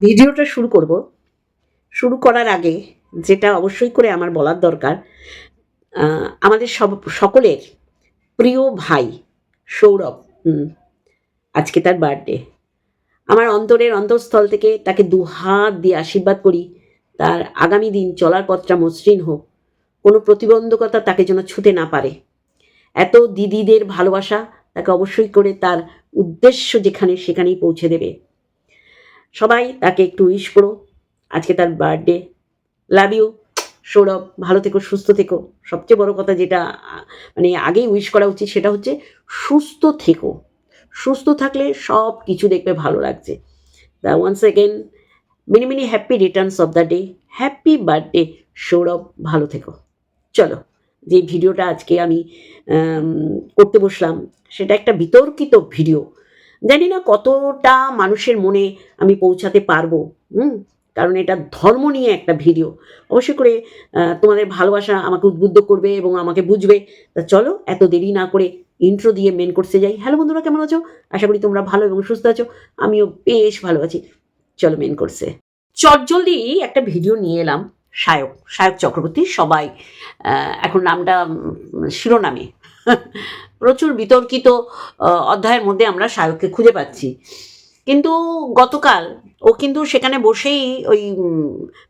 ভিডিওটা শুরু করব। শুরু করার আগে যেটা অবশ্যই করে আমার বলার দরকার আমাদের সব, সকলের প্রিয় ভাই সৌরভ আজকে তার বার্থডে। আমার অন্তরের অন্তঃস্থল থেকে তাকে দু হাত দিয়ে আশীর্বাদ করি। তার আগামী দিন চলার পথটা মসৃণ হোক। কোনো প্রতিবন্ধকতা তাকে যেন ছুতে না পারে। এত দিদিদের ভালোবাসা তাকে অবশ্যই করে তার উদ্দেশ্য যেখানে সেখানেই পৌঁছে দেবে। সবাই তাকে একটু উইশ করো। আজকে তার বার্থডে লাভ ইউ সৌরভ। ভালো থেকো সুস্থ থেকো। সবচেয়ে বড় কথা যেটা মানে আগেই উইশ করা উচিত সেটা হচ্ছে সুস্থ থেকো। সুস্থ থাকলে সব কিছু দেখবে ভালো লাগছে। The once again mini mini happy returns of the day happy birthday Sourav. ভালো থেকো। চলো যে ভিডিওটা আজকে আম, করতে বসলাম সেটা একটা বিতর্কিত ভিডিও জানি না কতটা মানুষের মনে আমি পৌঁছাতে পারব, হুম? কারণ এটা ধর্ম নিয়ে একটা ভিডিও। অবশ্যই করে তোমাদের ভালোবাসা আমাকে উদ্বুদ্ধ করবে এবং আমাকে বুঝবে। তা চলো, এত দেরি না করে ইন্ট্রো দিয়ে মেন কোর্সে যাই। হ্যালো বন্ধুরা, কেমন আছো? আশা করি তোমরা ভালো এবং সুস্থ আছো। আমিও বেশ ভালো আছি। চলো মেন কোর্সে চটজলদি একটা ভিডিও নিয়ে এলাম, সায়ক সায়ক চক্রবর্তী, সবাই এখন নামটা শিরোনামে। প্রচুর বিতর্কিত অধ্যায়ের মধ্যে আমরা সায়ককে খুঁজে পাচ্ছি। কিন্তু গতকাল ও কিন্তু সেখানে বসেই ওই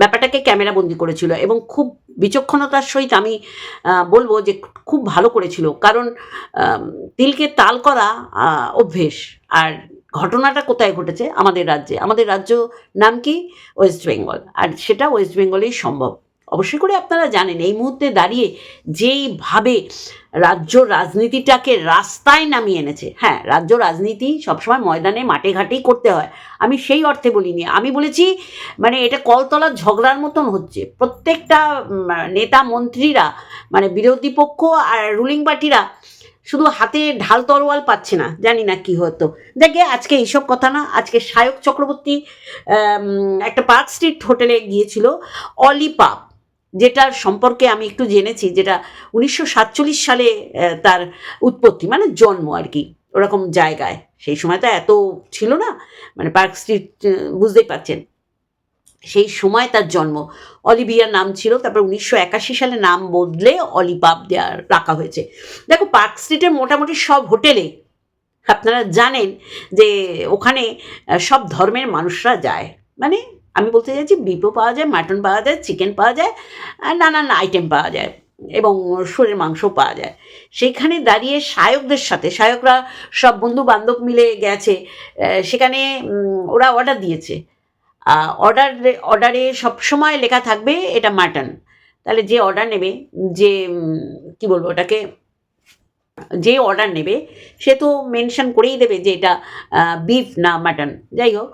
ব্যাপারটাকে ক্যামেরা বন্দি করেছিল এবং খুব বিচক্ষণতার সহিত আমি বলব যে খুব ভালো করেছিল। কারণ তিলকে তাল করা অভ্যেস। আর ঘটনাটা কোথায় ঘটেছে? আমাদের রাজ্যে। আমাদের রাজ্য নাম কি? ওয়েস্ট বেঙ্গল। আর সেটা ওয়েস্ট বেঙ্গলেই সম্ভব। অবশ্যই করে আপনারা জানেন, এই মুহূর্তে দাঁড়িয়ে যেইভাবে রাজ্য রাজনীতিটাকে রাস্তায় নামিয়ে এনেছে হ্যাঁ রাজ্য রাজনীতি সবসময় ময়দানে মাঠে ঘাটেই করতে হয়। আমি সেই অর্থে বলিনি, আমি বলেছি মানে এটা কলতলার ঝগড়ার মতন হচ্ছে। প্রত্যেকটা নেতা মন্ত্রীরা মানে বিরোধী পক্ষ আর রুলিং পার্টিরা শুধু হাতে ঢাল তরোয়াল পাচ্ছে না, জানি না কি হতো। দেখে, আজকে এইসব কথা না, আজকে সায়ক চক্রবর্তী একটা পার্ক স্ট্রিট হোটেলে গিয়েছিল অলিপাপ যেটার সম্পর্কে আমি একটু জেনেছি, যেটা উনিশশো সাতচল্লিশ সালে তার উৎপত্তি মানে জন্ম আর কি, ওরকম জায়গায়। সেই সময় তো এত ছিল না মানে পার্ক স্ট্রিট বুঝতেই পারছেন। সেই সময় তার জন্ম। অলিভিয়ার নাম ছিল, তারপর উনিশশো একাশি সালে নাম বদলে অলিপাপ দেওয়া রাখা হয়েছে। দেখো, পার্ক স্ট্রিটের মোটামুটি সব হোটেলে আপনারা জানেন যে ওখানে সব ধর্মের মানুষরা যায়। মানে আমি বলতে চাইছি বিপও পাওয়া যায়, মাটন পাওয়া যায়, চিকেন পাওয়া যায় নানান আইটেম পাওয়া যায় এবং শুঁড়ের মাংস পাওয়া যায়। সেখানে দাঁড়িয়ে শায়কদের সাথে, সায়করা সব বন্ধু বান্ধব মিলে গেছে সেখানে ওরা অর্ডার দিয়েছে। অর্ডার অর্ডারে সবসময় লেখা থাকবে এটা মাটন। তাহলে যে অর্ডার নেবে, যে কি বলব ওটাকে যে অর্ডার নেবে, সে তো মেনশন করেই দেবে যে এটা বিফ না মাটন যাই হোক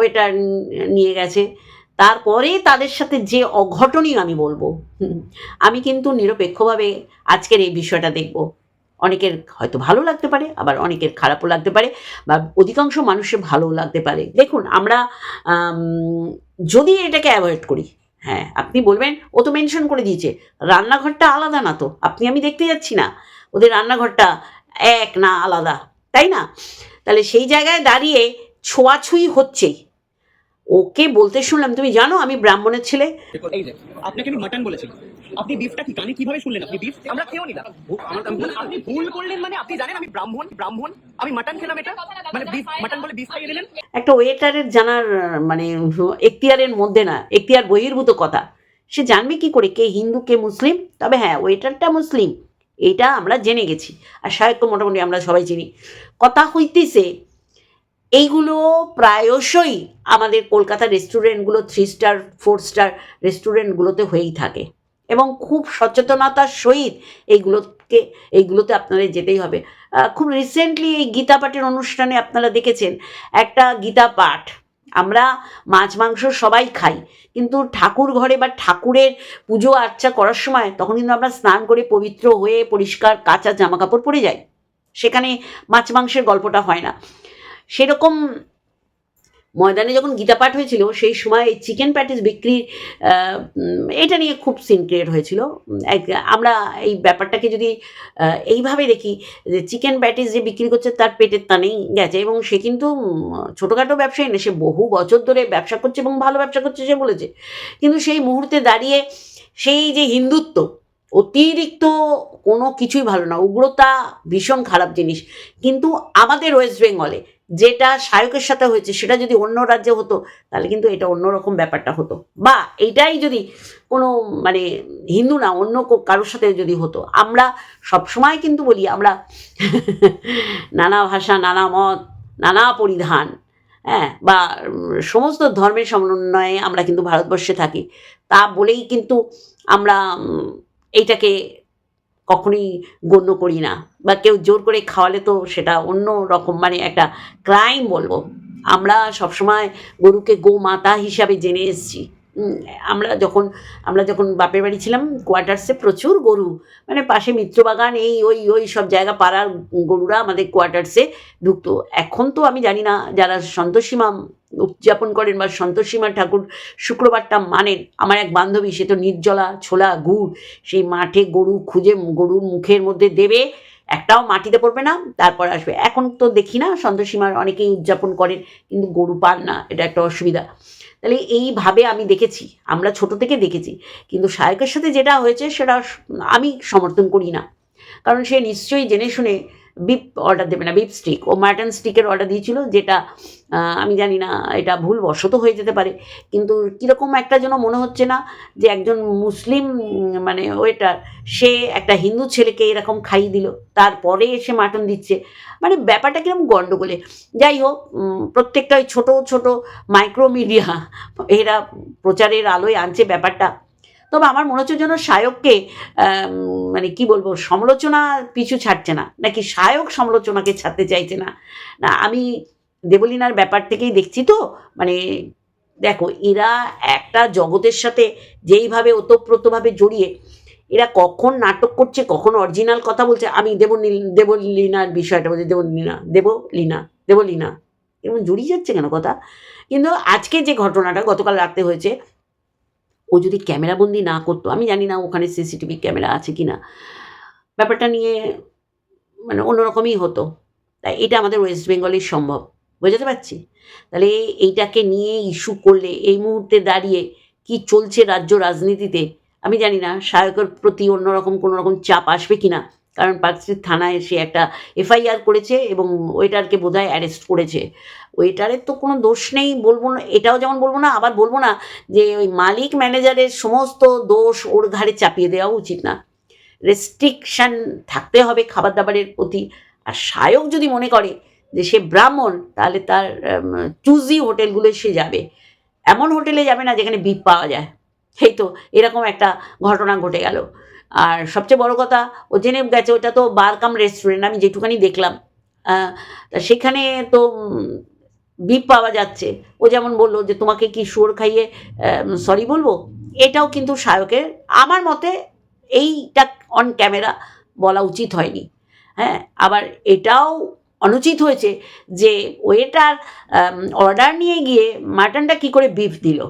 ওইটা নিয়ে গেছে। তারপরে তাদের সাথে যে অঘটনই আমি বলব আমি কিন্তু নিরপেক্ষভাবে আজকের এই বিষয়টা দেখব। অনেকের হয়তো ভালো লাগতে পারে, আবার অনেকের খারাপও লাগতে পারে, বা অধিকাংশ মানুষের ভালোও লাগতে পারে। দেখুন, আমরা যদি এটাকে অ্যাভয়েড করি হ্যাঁ আপনি বলবেন, ও তো মেনশন করে দিয়েছে। রান্নাঘরটা আলাদা না তো, আপনি আমি দেখতে যাচ্ছি না। ওদের রান্নাঘরটা এক না আলাদা, তাই না? তাহলে সেই জায়গায় দাঁড়িয়ে ছোঁয়াছুঁই হচ্ছেই। ওকে বলতে শুনলাম তুমি জানো আমি ব্রাহ্মণের ছেলে? এই যে আপনাকে আমি মাটন বলেছিলাম আপনি বিফটা কি কানে কীভাবে শুনলেন আপনি বিফ আমরা খেয়েও নিলাম। আপনি ভুল করলেন মানে আপনি জানেন আমি ব্রাহ্মণ ব্রাহ্মণ। আমি মাটন খেলাম এটা। মানে বিফ মাটন বলে বিফ খাইয়ে দিলেন। একটা ওয়েটারের জানার মানে এখতিয়ারের মধ্যে না এখতিয়ার বহির্ভূত কথা। সে জানবে কি করে কে হিন্দু কে মুসলিম? তবে হ্যাঁ ওয়েটারটা মুসলিম। এটা আমরা জেনে গেছি। আর সাহেব মোটামুটি আমরা সবাই চিনি। কথা হইতেছে এইগুলো প্রায়শই আমাদের কলকাতা রেস্টুরেন্টগুলো থ্রি স্টার ফোর স্টার রেস্টুরেন্টগুলোতে হয়েই থাকে। এবং খুব সচেতনতার সহিত এইগুলোকে, এইগুলোতে আপনাদের যেতেই হবে। খুব রিসেন্টলি এই গীতা পাঠের অনুষ্ঠানে আপনারা দেখেছেন, একটা গীতা পাঠ। আমরা মাছ, মাংস সবাই খাই, কিন্তু ঠাকুর ঘরে বা ঠাকুরের পুজো, আর্চা করার সময় তখন কিন্তু আমরা স্নান করে পবিত্র হয়ে পরিষ্কার কাঁচা জামা কাপড় পরে যাই। সেখানে মাছ, মাংসের গল্পটা হয় না। সেরকম ময়দানে যখন গীতা পাঠ হয়েছিল সেই সময় চিকেন প্যাটিস বিক্রি আহ, উম, এটা নিয়ে খুব সিন ক্রিয়েট হয়েছিল। আমরা এই ব্যাপারটাকে যদি এইভাবে দেখি যে চিকেন প্যাটিস যে বিক্রি করছে তার পেটের তানেই গেছে এবং সে কিন্তু ছোটোখাটো ব্যবসায়ী না সে বহু বছর ধরে ব্যবসা করছে এবং ভালো ব্যবসা করছে সে বলেছে। কিন্তু সেই মুহূর্তে দাঁড়িয়ে সেই যে হিন্দুত্ব অতিরিক্ত কোনো কিছুই ভালো না। উগ্রতা ভীষণ খারাপ জিনিস। কিন্তু আমাদের ওয়েস্ট বেঙ্গলে যেটা শায়কের সাথে হয়েছে, সেটা যদি অন্য রাজ্যে হতো, তাহলে কিন্তু এটা অন্যরকম ব্যাপারটা হতো। বা এইটাই যদি কোনো মানে হিন্দু না, অন্য কারোর সাথে যদি হতো। আমরা সবসময় কিন্তু বলি, আমরা নানা ভাষা, নানা মত, নানা পরিধান হ্যাঁ? বা সমস্ত ধর্মের সমন্বয়ে আমরা কিন্তু ভারতবর্ষে থাকি। তা বলেই কিন্তু আমরা এইটাকে কখনোই গণ্য করি না বা কেউ জোর করে খাওয়ালে তো সেটা অন্য রকম মানে একটা ক্রাইম বলব। আমরা সবসময় গরুকে গোমাতা হিসাবে জেনে এসেছি। আমরা যখন আমরা যখন বাপের বাড়ি ছিলাম কোয়ার্টার্সে প্রচুর গরু মানে পাশে মিত্রবাগান, এই, ওই ওই সব জায়গা, পাড়ার গরুরা আমাদের কোয়ার্টার্সে ঢুকতো। এখন তো আমি জানি না যারা সন্তোষীমা উদযাপন করেন বা সন্তোষীমা ঠাকুর শুক্রবারটা মানেন, আমার এক বান্ধবী, সে তো নির্জলা, ছোলা, গুড়, সেই মাঠে গরু খুঁজে, গরুর মুখের মধ্যে দেবে একটাও মাটিতে পড়বে না, তারপর আসবে। এখন তো দেখি না সন্তোষীমার অনেকেই উদযাপন করেন, কিন্তু গরু পান না, এটা একটা অসুবিধা। তাহলে এইভাবে আমি দেখেছি, আমরা ছোট থেকে দেখেছি, কিন্তু শায়কের সাথে যেটা হয়েছে সেটা আমি সমর্থন করি না। কারণ সে নিশ্চয়ই জেনে শুনে বিপ অর্ডার দেবে না, বিপ স্টিক। ও মাটন স্টিকের অর্ডার দিয়েছিল, যেটা আমি জানি না, এটা ভুল বশত হয়ে যেতে পারে। কিন্তু কীরকম একটা যেন মনে হচ্ছে না যে একজন মুসলিম মানে ওয়েটার সে একটা হিন্দু ছেলেকে এরকম খাইয়ে দিল, তারপরে এসে মাটন দিচ্ছে। মানে ব্যাপারটা কীরকম গণ্ডগোলে যাই হোক প্রত্যেকটা ওই ছোটো ছোটো মাইক্রো মিডিয়া এরা প্রচারের আলোয় আনছে ব্যাপারটা। তবে আমার মনে হচ্ছে যেন শায়ককে আম, মানে কি বলব সমালোচনা পিছু ছাড়ছে না। নাকি শায়ক সমালোচনাকে ছাড়তে চাইছে না। না আমি দেবলীনার ব্যাপার থেকেই দেখছি তো। মানে দেখো এরা একটা জগতের সাথে যেইভাবে ওতপ্রোতভাবে জড়িয়ে এরা কখন নাটক করছে কখন অরিজিনাল কথা বলছে আমি দেবনীল দেবলীনার বিষয়টা বলছি দেবলীনা দেবলীনা দেবলীনা। এরকম জড়িয়ে যাচ্ছে কেন কথা? কিন্তু আজকে যে ঘটনাটা গতকাল রাতে হয়েছে ও যদি ক্যামেরাবন্দি না করতো, আমি জানি না ওখানে সিসিটিভি ক্যামেরা আছে কি না। ব্যাপারটা নিয়ে মানে অন্যরকমই হতো। তাই এটা আমাদের ওয়েস্ট বেঙ্গলের সম্ভব। বোঝাতে পারছি? তাহলে এইটাকে নিয়ে ইস্যু করলে, এই মুহূর্তে দাঁড়িয়ে কি চলছে রাজ্য রাজনীতিতে, আমি জানি না। সায়কের প্রতি অন্যরকম কোনো রকম চাপ আসবে কি না? কারণ পার্কস্ট্রিট থানায় সে একটা এফআইআর করেছে এবং ওয়েটারকে বোধহয় অ্যারেস্ট করেছে। ওয়েটারের তো কোনো দোষ নেই বলব না, এটাও যেমন বলব না, আবার বলব না যে ওই মালিক ম্যানেজারের সমস্ত দোষ ওর ঘাড়ে চাপিয়ে দেওয়া উচিত না। রেস্ট্রিকশান থাকতে হবে খাবার দাবারের প্রতি। আর সায়ক যদি মনে করে যে সে ব্রাহ্মণ, তাহলে তার চুজি হোটেলগুলো সে যাবে। এমন হোটেলে যাবে না যেখানে বিপ পাওয়া যায়। সেই তো, এরকম একটা ঘটনা ঘটে গেল। আর সবচেয়ে বড় কথা, ও গেছে ওটা তো বার কাম রেস্টুরেন্ট আমি যেটুখানি দেখলাম। সেখানে তো বিপ পাওয়া যাচ্ছে। ও যেমন বলল যে, তোমাকে কি শুয়োর খাইয়ে সরি বলব? এটাও কিন্তু শায়কের আমার মতে এইটা অন ক্যামেরা বলা উচিত হয়নি। হ্যাঁ আবার এটাও অনুচিত হয়েছে যে ওয়েটার অর্ডার নিয়ে গিয়ে মাটনটা কি করে বিফ দিল।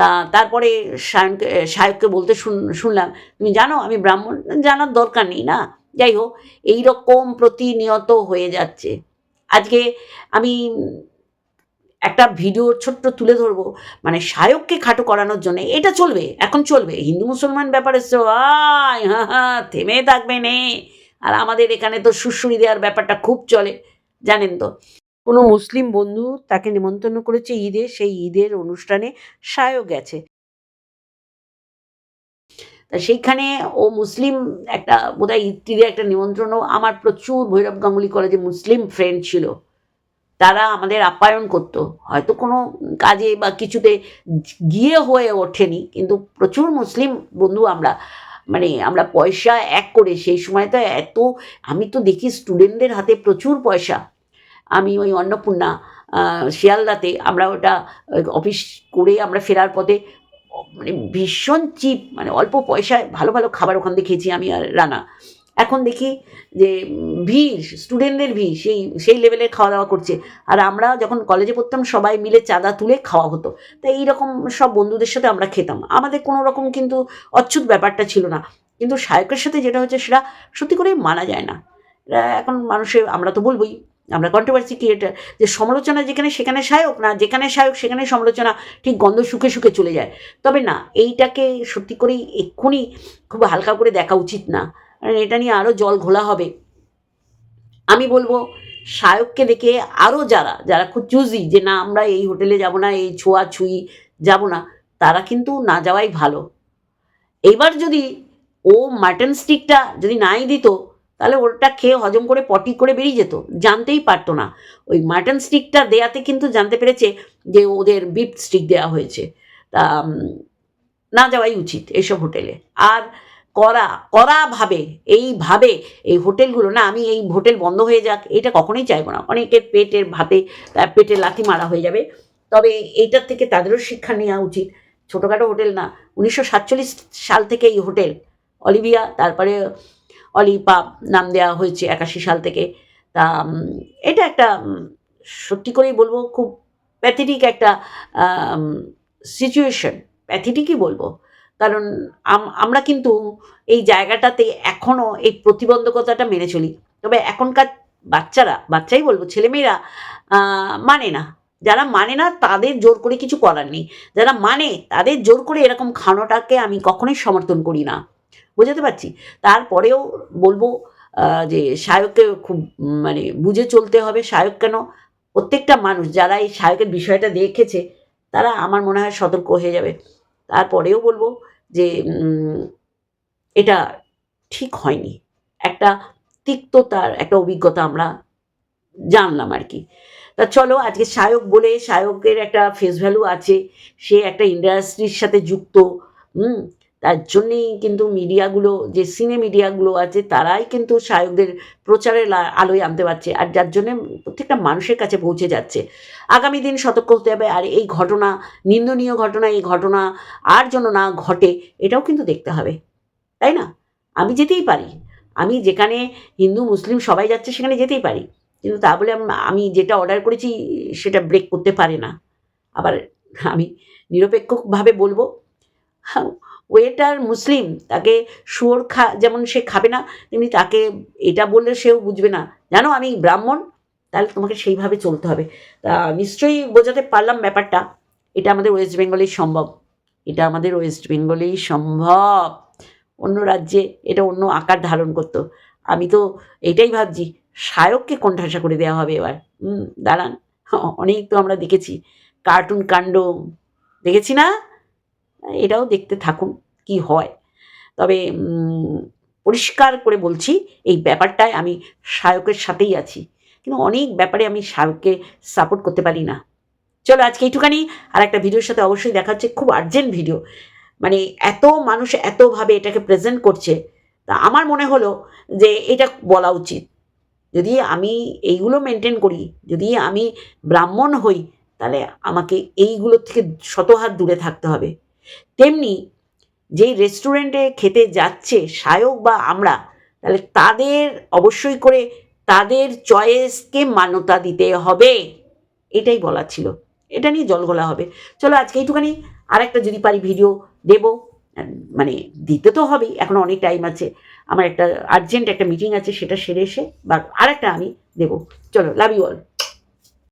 তা তারপরে শায়নকে শায়ককে বলতে শুন- শুনলাম, তুমি জানো, আমি ব্রাহ্মণ, জানার দরকার নেই না? যাই হোক এই রকম প্রতিনিয়ত হয়ে যাচ্ছে। আজকে আমি একটা ভিডিও ছোট্ট তুলে ধরবো মানে শায়ককে খাটো করানোর জন্য। এটা চলবে, এখন চলবে। হিন্দু মুসলমান ব্যাপারে আয় হ্যাঁ হ্যাঁ থেমে থাকবে নে। আর আমাদের এখানে তো সুশুরি দেওয়ার ব্যাপারটা খুব চলে, জানেন তো। কোনো মুসলিম বন্ধু তাকে নিমন্ত্রণ করেছে ঈদে, সেই ঈদের অনুষ্ঠানে শায়ক গেছে। তা সেইখানে ও মুসলিম একটা বোধহয় ঈদ টিদের একটা নিমন্ত্রণও, আমার প্রচুর ভৈরব গাঙ্গুলি কলেজে মুসলিম ফ্রেন্ড ছিল। তারা আমাদের আপ্যায়ন করতো। হয়তো কোনো কাজে বা কিছুতে গিয়ে হয়ে ওঠেনি, কিন্তু প্রচুর মুসলিম বন্ধু আমরা মানে আমরা পয়সা এক করে, সেই সময় তো এত, আমি তো দেখি স্টুডেন্টদের হাতে প্রচুর পয়সা। আমি ওই অন্নপূর্ণা শিয়ালদাতে আমরা ওটা অফিস করে আমরা ফেরার পথে মানে ভীষণ চিপ মানে অল্প পয়সায় ভালো ভালো খাবার ওখান থেকে খেয়েছি আমি আর রানা। এখন দেখি যে ভিড় স্টুডেন্টদের ভিড়, সেই সেই লেভেলের খাওয়া দাওয়া করছে। আর আমরা যখন কলেজে পড়তাম, সবাই মিলে চাঁদা তুলে খাওয়া হতো। তাই এইরকম সব বন্ধুদের সাথে আমরা খেতাম। আমাদের কোনো রকম কিন্তু অচ্ছুত ব্যাপারটা ছিল না। কিন্তু শায়কের সাথে যেটা হচ্ছে সেটা সত্যি করেই মানা যায় না। এখন মানুষের, আমরা তো বলবোই আমরা কন্ট্রোভার্সি ক্রিয়েটার যে সমালোচনা যেখানে সেখানে সায়ক না, যেখানে সায়ক সেখানে সমালোচনা, ঠিক গন্ধ সুখে সুখে চলে যায়। তবে না, এইটাকে সত্যি করেই এক্ষুনি খুব হালকা করে দেখা উচিত না। কারণ এটা নিয়ে আরও জল ঘোলা হবে। আমি বলব শায়ককে দেখে আরও যারা যারা খুব চুজি যে না, আমরা এই হোটেলে যাব না, এই ছোঁয়া ছুঁই যাব না, তারা কিন্তু না যাওয়াই ভালো। এইবার যদি ও মাটন স্টিকটা যদি নাই দিত তাহলে ওটা খেয়ে হজম করে পটি করে বেরিয়ে যেত। জানতেই পারতো না। ওই মাটন স্টিকটা দেয়াতে কিন্তু জানতে পেরেছে যে ওদের বিফ স্টিক দেওয়া হয়েছে। তা না যাওয়াই উচিত এইসব হোটেলে আর করা করাভাবে এইভাবে এই হোটেলগুলো না, আমি এই হোটেল বন্ধ হয়ে যাক, এটা কখনোই চাইব না। অনেকের পেটের ভাতে পেটে লাথি মারা হয়ে যাবে। তবে এইটার থেকে তাদেরও শিক্ষা নেওয়া উচিত। ছোটোখাটো হোটেল না, উনিশশো সাতচল্লিশ সাল থেকে এই হোটেল অলিভিয়া, তারপরে অলিপাপ নাম দেওয়া হয়েছে একাশি সাল থেকে। তা এটা একটা সত্যি করেই বলব, খুব প্যাথেটিক একটা সিচুয়েশন প্যাথেটিকই বলব। কারণ আম- আমরা কিন্তু এই জায়গাটাতে এখনও এই প্রতিবন্ধকতাটা মেনে চলি। তবে এখনকার বাচ্চারা, বাচ্চাই বলব, ছেলেমেয়েরা মানে না। যারা মানে না, তাদের জোর করে কিছু করার নেই। যারা মানে তাদের জোর করে এরকম খাওয়ানোটাকে আমি কখনোই সমর্থন করি না। বোঝাতে পারছি। তারপরেও বলব যে শায়ককে খুব মানে বুঝে চলতে হবে। শায়ক কেন? প্রত্যেকটা মানুষ যারা এই শায়কের বিষয়টা দেখেছে, তারা আমার মনে হয় সতর্ক হয়ে যাবে। তারপরেও বলব যে এটা ঠিক হয়নি। একটা তিক্ততার একটা অভিজ্ঞতা আমরা জানলাম আর কি। তা চলো, আজকে শায়ক বলে শায়কের একটা ফেস ভ্যালু আছে। সে একটা ইন্ডাস্ট্রির সাথে যুক্ত হুম তার জন্যেই কিন্তু মিডিয়াগুলো, যে সিনে মিডিয়াগুলো আছে, তারাই কিন্তু শায়কদের প্রচারের আলোয় আনতে পারছে। আর যার জন্যে প্রত্যেকটা মানুষের কাছে পৌঁছে যাচ্ছে। আগামী দিন সতর্ক হতে হবে। আর এই ঘটনা, নিন্দনীয় ঘটনা, এই ঘটনা আর যেন না ঘটে, এটাও কিন্তু দেখতে হবে। তাই না? আমি যেতেই পারি। আমি যেখানে হিন্দু, মুসলিম সবাই যাচ্ছে, সেখানে যেতেই পারি। কিন্তু তা বলে আমি যেটা অর্ডার করেছি, সেটা ব্রেক করতে পারে না। আবার আমি নিরপেক্ষভাবে বলব ওয়েটার মুসলিম, তাকে শুয়োর খা, যেমন সে খাবে না, তেমনি তাকে এটা বললে সেও বুঝবে না। জানো আমি ব্রাহ্মণ, তাহলে তোমাকে সেইভাবে চলতে হবে। তা নিশ্চয়ই বোঝাতে পারলাম ব্যাপারটা। এটা আমাদের ওয়েস্ট বেঙ্গলেই সম্ভব। এটা আমাদের ওয়েস্ট বেঙ্গলেই সম্ভব। অন্য রাজ্যে এটা অন্য আকার ধারণ করতো। আমি তো এটাই ভাবছি, শায়ককে কণ্ঠাসা করে দেওয়া হবে এবার। হুম, দাঁড়ান, অনেক তো আমরা দেখেছি। কার্টুন কাণ্ড, দেখেছি না? এটাও দেখতে থাকুন কি হয়। তবে পরিষ্কার করে বলছি, এই ব্যাপারটায় আমি শায়কের সাথেই আছি। কিন্তু অনেক ব্যাপারে আমি শায়ককে সাপোর্ট করতে পারি না। চলো আজকে এইটুখানি, আর একটা ভিডিওর সাথে অবশ্যই দেখা হচ্ছে, খুব আর্জেন্ট ভিডিও মানে এত মানুষ এতভাবে এটাকে প্রেজেন্ট করছে, তা আমার মনে হলো যে এটা বলা উচিত। যদি আমি এইগুলো মেনটেন করি, যদি আমি ব্রাহ্মণ হই, তাহলে আমাকে এইগুলোর থেকে শতহাত দূরে থাকতে হবে। তেমনি যেই রেস্টুরেন্টে খেতে যাচ্ছে সায়ক বা আমরা, তাহলে তাদের অবশ্যই করে তাদের চয়েসকে মান্যতা দিতে হবে। এটাই বলার ছিল। এটা নিয়ে জলগোলা হবে। চলো আজকে এইটুখানি। আর একটা যদি পারি ভিডিও দেব। মানে দিতে তো হবেই এখন অনেক টাইম আছে। আমার একটা আর্জেন্ট একটা মিটিং আছে, সেটা সেরে এসে বা আরেকটা আমি দেবো। চলো লাভ ইউ অল